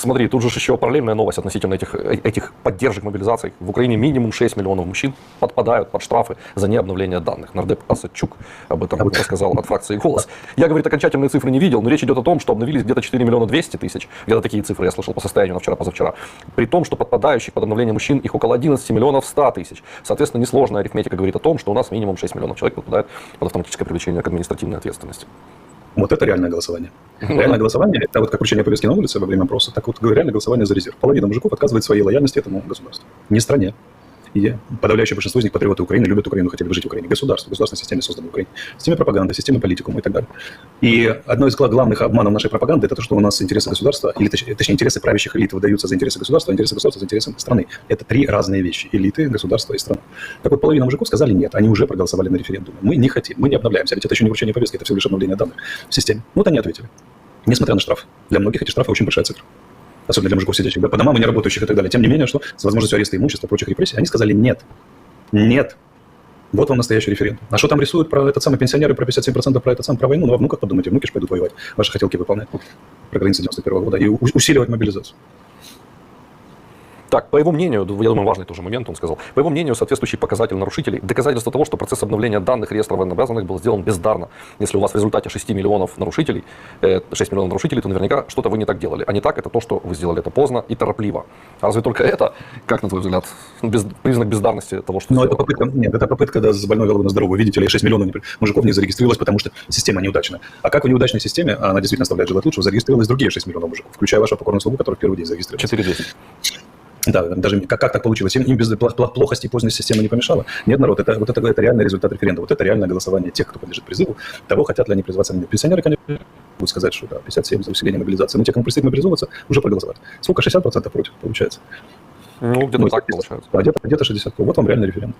Смотри, тут же еще параллельная новость относительно этих, э, этих поддержек мобилизаций. В Украине минимум 6 миллионов мужчин подпадают под штрафы за необновление данных. Нардеп Асадчук об этом рассказал от фракции «Голос». Я, говорит, окончательные цифры не видел, но речь идет о том, что обновились где-то 4 миллиона 200 тысяч. Где-то такие цифры я слышал по состоянию на вчера-позавчера. При том, что подпадающих под обновление мужчин их около 11 миллионов 100 тысяч. Соответственно, несложная арифметика говорит о том, что у нас минимум 6 миллионов человек подпадает под автоматическое привлечение к административной ответственности. Вот это реальное голосование. Реальное голосование – это вот как вручение повестки на улице во время опроса, так вот реальное голосование за резерв. Половина мужиков отказывает своей лояльности этому государству. Не стране. И подавляющее большинство из них патриоты Украины, любят Украину, хотели бы жить в Украине. Государство, государственной системе созданной в Украине. Системе пропаганды, системе политикума и так далее. И одно из главных обманов нашей пропаганды – это то, что у нас интересы государства, или точнее интересы правящих элит выдаются за интересы государства, а интересы государства за интересы страны. Это три разные вещи – элиты, государство и страна. Так вот, половина мужиков сказали нет, они уже проголосовали на референдуме. Мы не хотим, мы не обновляемся, ведь это еще не вручение повестки, это всего лишь обновление данных в системе. Вот они ответили. Несмотря на штраф. Для многих эти штрафы очень большая цифра особенно для мужиков сидящих, да, по домам и не работающих и так далее. Тем не менее, что с возможностью ареста имущества, прочих репрессий, они сказали нет. Нет. Вот вам настоящий референдум. А что там рисуют про этот самый пенсионеры, про 57% про этот сам, про войну? Ну, а внуках подумайте, внуки же пойдут воевать. Ваши хотелки выполнять про границы 91 года и усиливать мобилизацию. Так, по его мнению, я думаю, важный тоже момент, он сказал, по его мнению, соответствующий показатель нарушителей – доказательство того, что процесс обновления данных реестра военнообязанных был сделан бездарно. Если у вас в результате 6 миллионов нарушителей, 6 миллионов нарушителей, то наверняка что-то вы не так делали. А не так – это то, что вы сделали это поздно и торопливо. А разве только это, как на твой взгляд, без, признак бездарности того, что Но это попытка, нет, это попытка да, с больной головы на здоровую. Видите ли, 6 миллионов мужиков не зарегистрировалось, потому что система неудачная. А как в неудачной системе, она действительно оставляет желать лучшего, зарегистрировалось другие 6 миллионов мужиков, включая вашего покорного слугу, который в первый день зарегистрировался. 4-10. Да, даже как, как так получилось? Им, им без плохости поздней системы не помешало? Нет, народ, это, вот это, это реальный результат референдума. Вот это реальное голосование тех, кто подлежит призыву, того, хотят ли они призываться или нет. Пенсионеры, конечно, будут сказать, что да, 57 за усиление мобилизации. Но те, кому предстоит мобилизоваться, уже проголосовали. Сколько? 60% против, получается. Ну, где-то ну, так получается. Да, где-то, где-то 60. Вот вам реальный референдум.